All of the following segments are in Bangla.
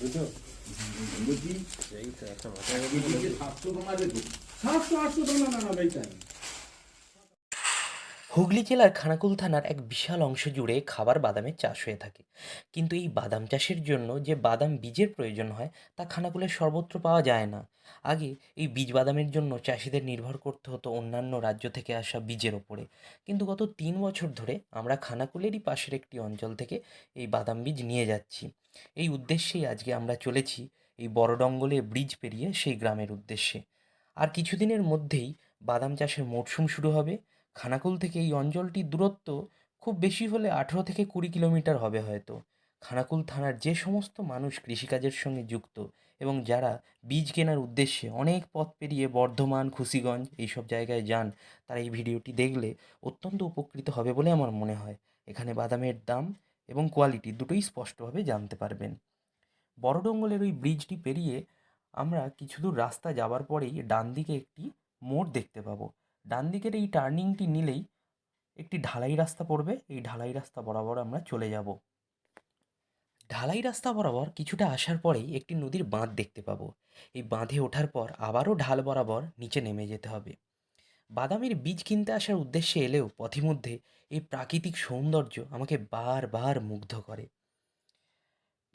তো মাথায় এদিকে সাতশো তোমার দেখো সাতশো আটশো টাকা না না বেচাই হুগলি জেলার খানাকুল থানার এক বিশাল অংশ জুড়ে খাবার বাদামের চাষ হয়ে থাকে। কিন্তু এই বাদাম চাষের জন্য যে বাদাম বীজের প্রয়োজন হয়, তা খানাকুলের সর্বত্র পাওয়া যায় না। আগে এই বীজ বাদামের জন্য চাষিদের নির্ভর করতে হতো অন্যান্য রাজ্য থেকে আসা বীজের ওপরে। কিন্তু গত তিন বছর ধরে আমরা খানাকুলেরই পাশের একটি অঞ্চল থেকে এই বাদাম বীজ নিয়ে যাচ্ছি। এই উদ্দেশ্যেই আজকে আমরা চলেছি এই বড়ডঙ্গলে ব্রিজ পেরিয়ে সেই গ্রামের উদ্দেশ্যে। আর কিছুদিনের মধ্যেই বাদাম চাষের মরশুম শুরু হবে। খানাকুল থেকে এই অঞ্চলটির দূরত্ব খুব বেশি হলে আঠেরো থেকে কুড়ি কিলোমিটার হবে হয়তো। খানাকুল থানার যে সমস্ত মানুষ কৃষিকাজের সঙ্গে যুক্ত এবং যারা বীজ কেনার উদ্দেশ্যে অনেক পথ পেরিয়ে বর্ধমান, খুশিগঞ্জ এইসব জায়গায় যান, তারা এই ভিডিওটি দেখলে অত্যন্ত উপকৃত হবে বলে আমার মনে হয়। এখানে বাদামের দাম এবং কোয়ালিটি দুটোই স্পষ্টভাবে জানতে পারবেন। বড়ডঙ্গলের ওই ব্রিজটি পেরিয়ে আমরা কিছু দূর রাস্তা যাওয়ার পরেই ডান দিকে একটি মোড় দেখতে পাবো। ডান দিকের এই টার্নিংটি নিলেই একটি ঢালাই রাস্তা পড়বে। এই ঢালাই রাস্তা বরাবর আমরা চলে যাব। ঢালাই রাস্তা বরাবর কিছুটা আসার পরেই একটি নদীর বাঁধ দেখতে পাবো। এই বাঁধে ওঠার পর আবারও ঢাল বরাবর নিচে নেমে যেতে হবে। বাদামের বীজ কিনতে আসার উদ্দেশ্যে এলেও পথিমধ্যে এই প্রাকৃতিক সৌন্দর্য আমাকে বারবার মুগ্ধ করে।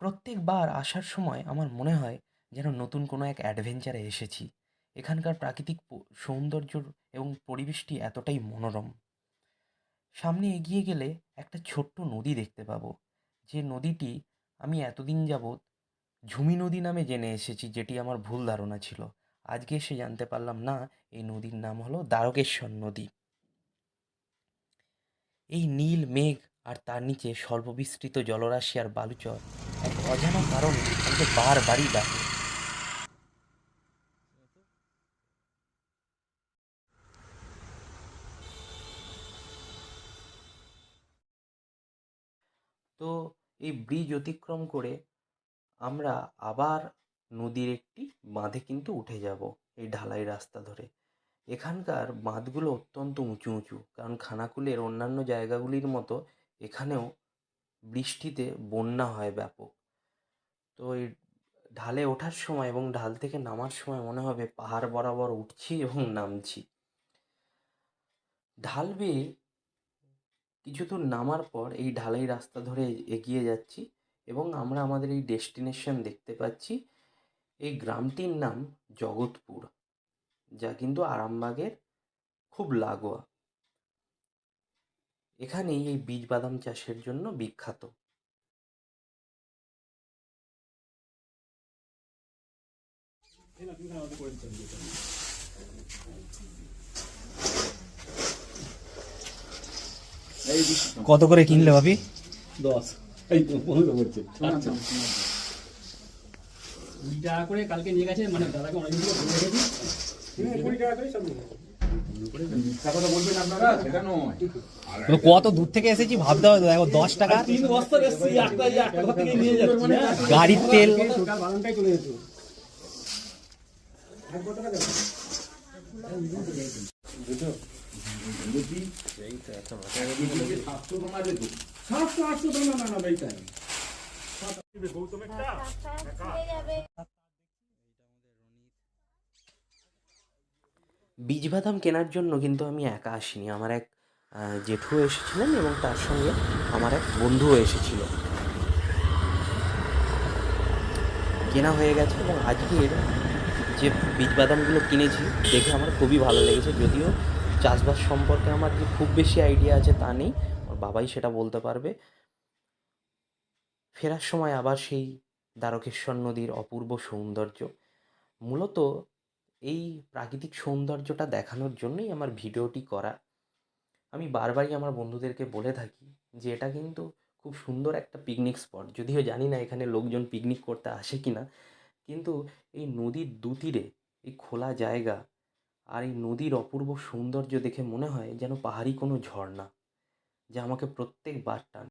প্রত্যেকবার আসার সময় আমার মনে হয় যেন নতুন কোনো এক অ্যাডভেঞ্চারে এসেছি। এখানকার প্রাকৃতিক সৌন্দর্য এবং পরিবেশটি এতটাই মনোরম। সামনে এগিয়ে গেলে একটা ছোট্ট নদী দেখতে পাবো। যে নদীটি আমি এতদিন যাবৎ ঝুমি নদী নামে জেনে এসেছি, যেটি আমার ভুল ধারণা ছিল। আজকে এসে জানতে পারলাম, না, এই নদীর নাম হলো দ্বারকেশ্বর নদী। এই নীল মেঘ আর তার নিচে সর্ববিস্তৃত জলরাশি আর বালুচর এক অজানা কারণে আমাকে বারবারই ডাকে। তো এই ব্রিজ অতিক্রম করে আমরা আবার নদীর একটি বাঁধে কিন্তু উঠে যাব, এই ঢালাই রাস্তা ধরে। এখানকার বাঁধগুলো অত্যন্ত উঁচু উঁচু, কারণ খানাকুলের অন্যান্য জায়গাগুলির মতো এখানেও বৃষ্টিতে বন্যা হয় ব্যাপক। তো এই ঢালে ওঠার সময় এবং ঢাল থেকে নামার সময় মনে হবে পাহাড় বরাবর উঠছি এবং নামছি। ঢাল বেয়ে কিছু দূর নামার পর এই ঢালাই রাস্তা ধরে এগিয়ে যাচ্ছি এবং আমরা আমাদের এই ডেস্টিনেশন দেখতে পাচ্ছি। এই গ্রামটির নাম জগৎপুর, যা কিন্তু আরামবাগের খুব লাগোয়া। এখানেই এই বীজ বাদাম চাষের জন্য বিখ্যাত এই দিচ্ছি কত করে কিনলে ভাবি? দশ। এই পনেরো বলছে আচ্ছা। কুড়ি টাকা করে কালকে নিয়ে গেছে মানে দাদাকে বলে রেখেছি। কুড়ি টাকা করে সব নয় কত দূর থেকে এসেছি ভাবতে হবে দেখো দশ টাকা। যাচ্ছি। হ্যাঁ। গাড়ির তেল। বীজ বাদাম কেনার জন্য কিন্তু আমি একা আসিনি। আমার এক জেঠু এসেছিলেন এবং তার সঙ্গে আমার এক বন্ধুও এসেছিল। কেনা হয়ে গেছে এবং আজকের যে বীজ বাদামগুলো কিনেছি, দেখে আমার খুবই ভালো লেগেছে। যদিও চাষবাস সম্পর্কে আমার যে খুব বেশি আইডিয়া আছে তা নেই। আমার বাবাই সেটা বলতে পারবে। ফেরার সময় আবার সেই দ্বারকেশ্বর নদীর অপূর্ব সৌন্দর্য। মূলত এই প্রাকৃতিক সৌন্দর্যটা দেখানোর জন্যই আমার ভিডিওটি করা। আমি বারবারই আমার বন্ধুদেরকে বলে থাকি যে এটা কিন্তু খুব সুন্দর একটা পিকনিক স্পট যদিও জানি না এখানে লোকজন পিকনিক করতে আসে কি না কিন্তু এই নদীর দুতীরে এই খোলা জায়গা আর এই নদীর অপূর্ব সৌন্দর্য দেখে মনে হয় যেন পাহাড়ি কোনো ঝর্ণা, যা আমাকে প্রত্যেকবার টান।